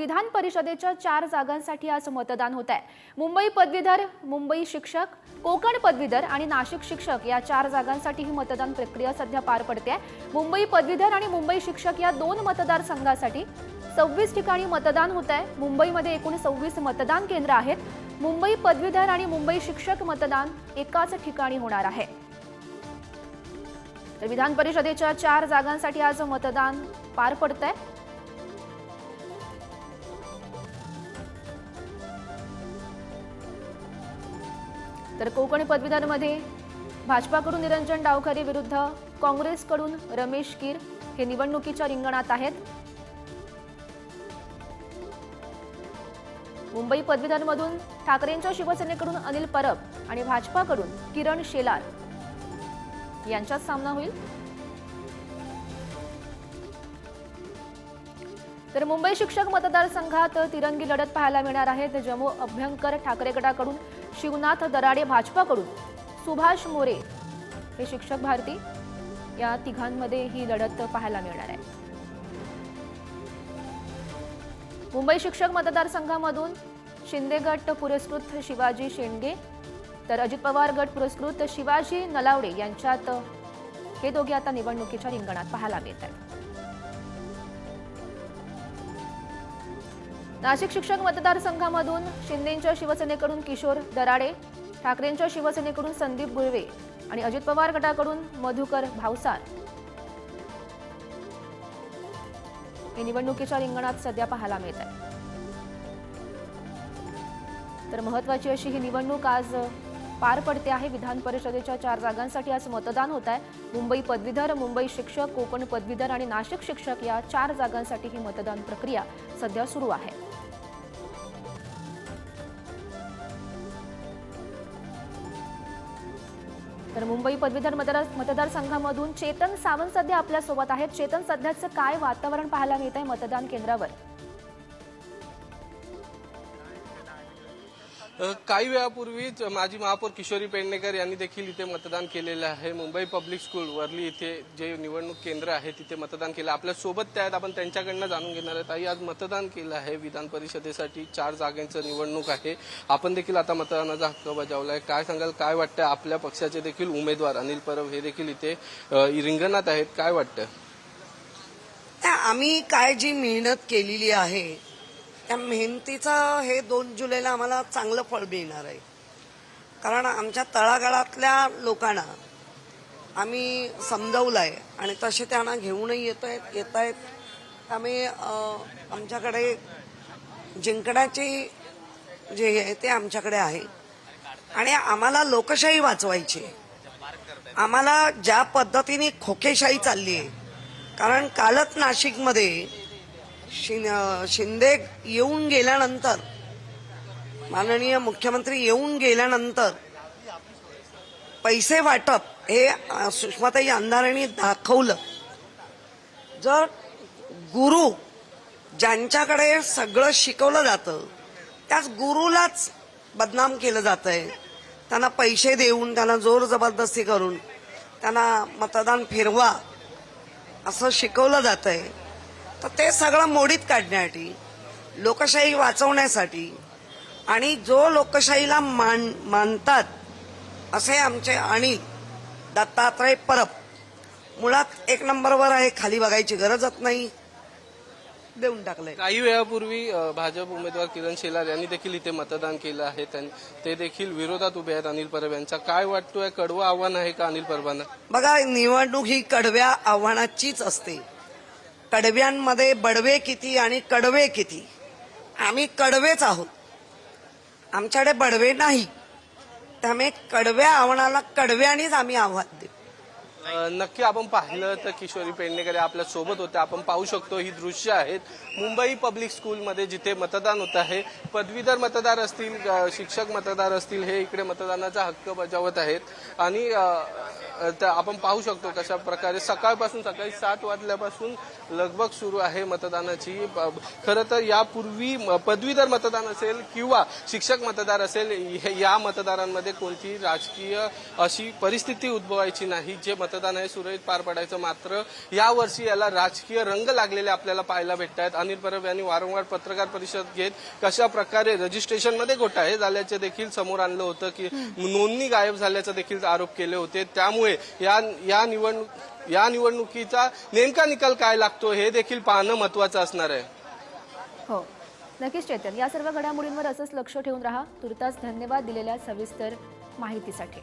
विधान परिषदेच्या चार जागांसाठी आज मतदान होत आहे. मुंबई पदवीधर मुंबई शिक्षक कोकण पदवीधर आणि नाशिक शिक्षक या चार जागांसाठी ही मतदान प्रक्रिया सध्या पार पडते आहे. मुंबई पदवीधर आणि मुंबई शिक्षक या दोन मतदारसंघासाठी सव्वीस ठिकाणी मतदान होत आहे. मुंबईमध्ये एकूण सव्वीस मतदान केंद्र आहेत. मुंबई पदवीधर आणि मुंबई शिक्षक मतदान एकाच ठिकाणी होणार आहे. तर विधान परिषदेच्या चार जागांसाठी आज मतदान पार पडत आहे तर कोकण पदवीधरमध्ये भाजपाकडून निरंजन डावखरे विरुद्ध काँग्रेसकडून रमेश कीर हे निवडणुकीच्या रिंगणात आहेत. मुंबई पदवीधरमधून ठाकरेंच्या शिवसेनेकडून अनिल परब आणि भाजपाकडून किरण शेलार. यांच्यात सामना होईल. तर मुंबई शिक्षक मतदारसंघात तिरंगी लढत पाहायला मिळणार आहे. तर जम्मू अभ्यंकर ठाकरे गटाकडून शिवनाथ दराडे भाजपाकडून. सुभाष मोरे हे शिक्षक भारती या तिघांमध्ये ही लढत पाहायला मिळणार आहे. मुंबई शिक्षक मतदारसंघामधून शिंदे गट पुरस्कृत शिवाजी शेंडगे तर अजित पवार गट पुरस्कृत शिवाजी नलावडे यांच्यात हे दोघे आता निवडणुकीच्या रिंगणात पाहायला मिळत आहेत. नाशिक शिक्षक मतदारसंघामधून शिंदेंच्या शिवसेनेकडून किशोर दराडे ठाकरेंच्या शिवसेनेकडून संदीप गुळवे आणि अजित पवार गटाकडून मधुकर भावसार हे निवडणुकीच्या रिंगणात सध्या पाहायला मिळत आहे. तर महत्वाची अशी ही निवडणूक आज पार पडते आहे. विधान परिषदेच्या चार जागांसाठी आज मतदान होत आहे. मुंबई पदवीधर मुंबई शिक्षक कोकण पदवीधर आणि नाशिक शिक्षक या चार जागांसाठी ही मतदान प्रक्रिया सध्या सुरू आहे. तर मुंबई पदवीधर मतदार मतदारसंघामधून चेतन सावंत सध्या आपल्यासोबत आहेत. चेतन सध्याचं काय वातावरण पाहायला मिळत आहे मतदान केंद्रावर? काही वेळापूर्वीच माजी महापौर किशोरी पेडणेकर यांनी देखील इथे मतदान केलेलं आहे. मुंबई पब्लिक स्कूल वरली इथे जे निवडणूक केंद्र आहे तिथे मतदान केलं. आपल्यासोबत त्या आहेत आपण त्यांच्याकडनं जाणून घेणार आहेत. आई आज मतदान केलं आहे. विधान परिषदेसाठी चार जागांचं निवडणूक आहे. आपण देखील आता मतदानाचा हक्क बजावला आहे काय सांगाल? काय वाटतं? आपल्या पक्षाचे देखील उमेदवार अनिल परब हे देखील इथे रिंगणात आहेत. काय वाटतं? आम्ही काय जी मेहनत केलेली आहे त्या मेहनतीचं हे दोन जुलैला आम्हाला चांगलं फळ मिळणार आहे. कारण आमच्या तळागाळातल्या लोकांना आम्ही समजवलं आहे आणि तसे त्यांना घेऊनही येत आहेत येत आहेत त्यामुळे आमच्याकडे जिंकण्याचे जे हे आहे ते आमच्याकडे आहे. आणि आम्हाला लोकशाही वाचवायची आहे. आम्हाला ज्या पद्धतीने खोकेशाही चालली आहे. कारण कालच नाशिकमध्ये शिंदे येऊन गेल्यानंतर माननीय मुख्यमंत्री येऊन गेल्यानंतर पैसे वाटप हे सुषमाताई अंधारेंनी दाखवलं. जर गुरु ज्यांच्याकडे सगळं शिकवलं जातं त्याच गुरुलाच बदनाम केलं जात आहे त्यांना पैसे देऊन त्यांना जोर जबरदस्ती करून त्यांना मतदान फिरवा असं शिकवलं जात आहे तर ते सगळं मोडीत काढण्यासाठी लोकशाही वाचवण्यासाठी आणि जो लोकशाहीला मान मानतात असे आमचे अनिल दत्तात्रय परब. मुळात एक नंबरवर आहे खाली बघायची गरजच नाही. देऊन टाकलंय. काही वेळापूर्वी भाजप उमेदवार किरण शेलार यांनी देखील इथे मतदान केलं आहे. ते देखील विरोधात उभे आहेत अनिल परब यांचा काय वाटतोय कडवं आव्हान आहे का अनिल परबांना? बघा निवडणूक ही कडव्या आव्हानाचीच असते. कडव्यांमध्ये बडवे किती आणि कडवे किती? आम्ही कडवेच आहोत. आमच्याकडे बडवे नाही. त्यामुळे कडव्या आव्हानाला कडव्यानेच आम्ही आव्हान देऊ. नक्की आपण पाहिलं तर किशोरी पेडणेकर आपल्यासोबत होत्या आपण पाहू शकतो ही दृश्य आहेत. मुंबई पब्लिक स्कूलमध्ये जिथे मतदान होत आहे पदवीधर मतदार असतील शिक्षक मतदार असतील हे इकडे मतदानाचा हक्क बजावत आहेत. आणि आपण पाहू शकतो कशा प्रकारे सकाळपासून सकाळी सात वाजल्यापासून लगबग सुरू आहे मतदानाची. खरं तर यापूर्वी पदवीधर मतदान असेल किंवा शिक्षक मतदार असेल या मतदारांमध्ये कोणतीही राजकीय अशी परिस्थिती उद्भवायची नाही. जे मतदान हे सुरळीत पार पडायचं मात्र यावर्षी याला राजकीय रंग लागलेले आपल्याला पाहायला भेटत आहेत अनिल परब यांनी वारंवार पत्रकार परिषद घेत कशा प्रकारे रजिस्ट्रेशनमध्ये घोटाळे झाल्याचे देखील समोर आणलं होतं की नोंदणी गायब झाल्याचा देखील आरोप केले होते. त्यामुळे या या निवडणूक या निवडणुकीचा नेमका निकाल काय लागतो हे देखील पाहणं महत्वाचं असणार आहे. हो. नक्कीच चेतन या सर्व घडामोडींवर असंच लक्ष ठेवून राहा. तुर्तास धन्यवाद दिलेल्या सविस्तर माहितीसाठी.